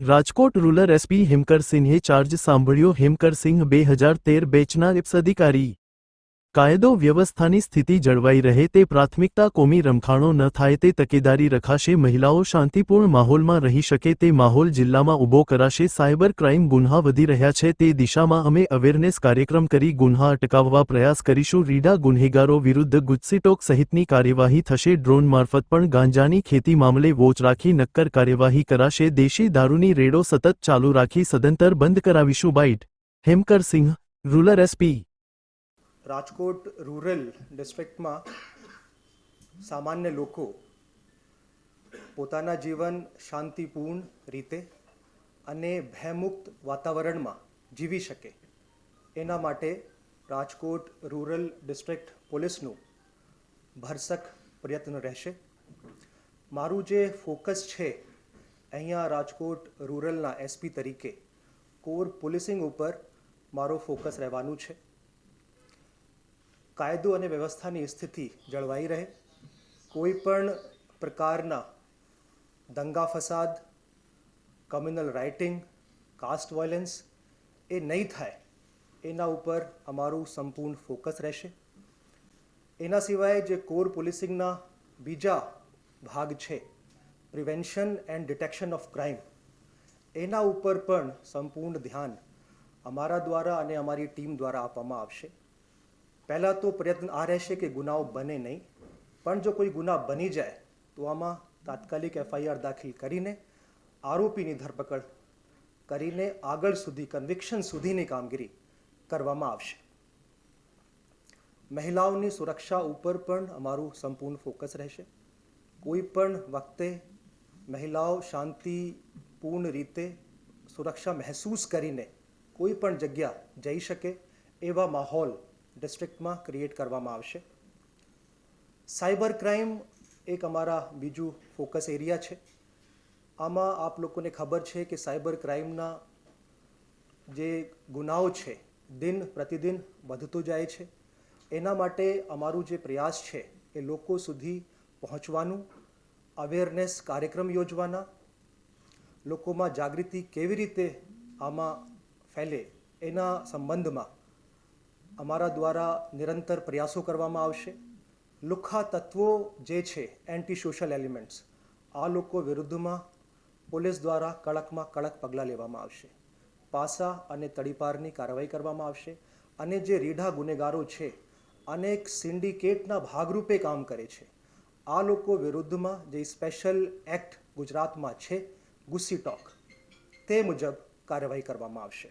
Rajkot rural SP હિમકરસિંહે charge સાંભળ્યો હિમકરસિંહ બે હજાર તેર બેચના એપ્સ અધિકારી કાયદો વ્યવસ્થાની સ્થિતિ જળવાઈ રહે તે પ્રાથમિકતા કોમી રમખાણો ન થાય તે તકેદારી રખાશે, મહિલાઓ શાંતિપૂર્ણ માહોલમાં રહી શકે તે માહોલ જિલ્લામાં ઊભો કરાશે, સાયબર ક્રાઇમ ગુન્હા વધી રહ્યા છે તે દિશામાં અમે અવેરનેસ કાર્યક્રમ કરી ગુન્હા અટકાવવા પ્રયાસ કરીશું, રીડા ગુન્હેગારો વિરુદ્ધ ગુજસીટોક સહિતની કાર્યવાહી થશે, ડ્રોન મારફત પણ ગાંજાની ખેતી મામલે વોચ રાખી નક્કર કાર્યવાહી કરાશે, દેશી દારૂની રેડો સતત ચાલુ રાખી સદંતર બંધ કરાવીશું, byte, Hemkar Singh, rural SP Rajkot rural ડિસ્ટ્રિક્ટમાં સામાન્ય લોકો પોતાના જીવન શાંતિપૂર્ણ રીતે અને ભયમુક્ત વાતાવરણમાં જીવી શકે. એના માટે રાજકોટ રૂરલ ડિસ્ટ્રિક્ટ પોલીસનું ભરસક પ્રયત્ન રહેશે. મારું જે ફોકસ છે અહીંયા રાજકોટ રૂરલના એસપી તરીકે કોર પોલીસિંગ ઉપર મારો ફોકસ રહેવાનું છે. કાયદો અને વ્યવસ્થાની સ્થિતિ જળવાઈ રહે. કોઈ પણ પ્રકારના દંગા ફસાદ કમ્યુનલ રાઇટિંગ કાસ્ટ વાયલન્સ એ નહીં થાય, એના ઉપર અમારું સંપૂર્ણ ફોકસ રહેશે. એના સિવાય જે કોર પોલીસિંગના બીજા ભાગ છે prevention and detection of crime એના ઉપર પણ સંપૂર્ણ ધ્યાન અમારા દ્વારા અને અમારી ટીમ દ્વારા આપવામાં આવશે. પહેલાં તો પ્રયત્ન આ રહેશે કે ગુનાઓ બને નહીં, પણ જો કોઈ ગુના બની જાય, તો આમાં તાત્કાલિક એફઆઈઆર દાખલ કરીને આરોપીની ધરપકડ કરીને આગળ સુધી કન્વિક્શન સુધીની કામગીરી કરવામાં આવશે. મહિલાઓની સુરક્ષા ઉપર પણ અમારું સંપૂર્ણ ફોકસ રહેશે. કોઈ પણ વખતે મહિલાઓ શાંતિપૂર્ણ રીતે સુરક્ષા મહેસૂસ કરીને કોઈ પણ જગ્યા જઈ શકે એવા માહોલ ડિસ્ટ્રિક્ટમાં ક્રિએટ કરવામાં આવશે. સાયબર ક્રાઇમ એક અમારા બીજું ફોકસ એરિયા છે. આમાં આપ લોકોને ખબર છે કે સાયબર ક્રાઇમના જે ગુનાઓ છે, દિન પ્રતિદિન વધતો જાય છે. એના માટે અમારું જે પ્રયાસ છે એ લોકો સુધી પહોંચવાનું અવેરનેસ કાર્યક્રમ યોજવાના, લોકોમાં જાગૃતિ કેવી રીતે આમાં ફેલે એના સંબંધમાં અમારા દ્વારા નિરંતર પ્રયાસો કરવામાં આવશે. લુખ્ખા તત્વો જે છે એન્ટી સોશિયલ એલિમેન્ટ્સ આ લોકો વિરુદ્ધમાં પોલીસ દ્વારા કડકમાં કડક પગલાં લેવામાં આવશે. પાસા અને તડીપારની કાર્યવાહી કરવામાં આવશે અને જે રીઢા ગુનેગારો છે, અનેક સિન્ડિકેટના ભાગરૂપે કામ કરે છે. આ લોકો વિરુદ્ધમાં જે સ્પેશિયલ એક્ટ ગુજરાતમાં છે, ગુસ્સી ટોક તે મુજબ કાર્યવાહી કરવામાં આવશે.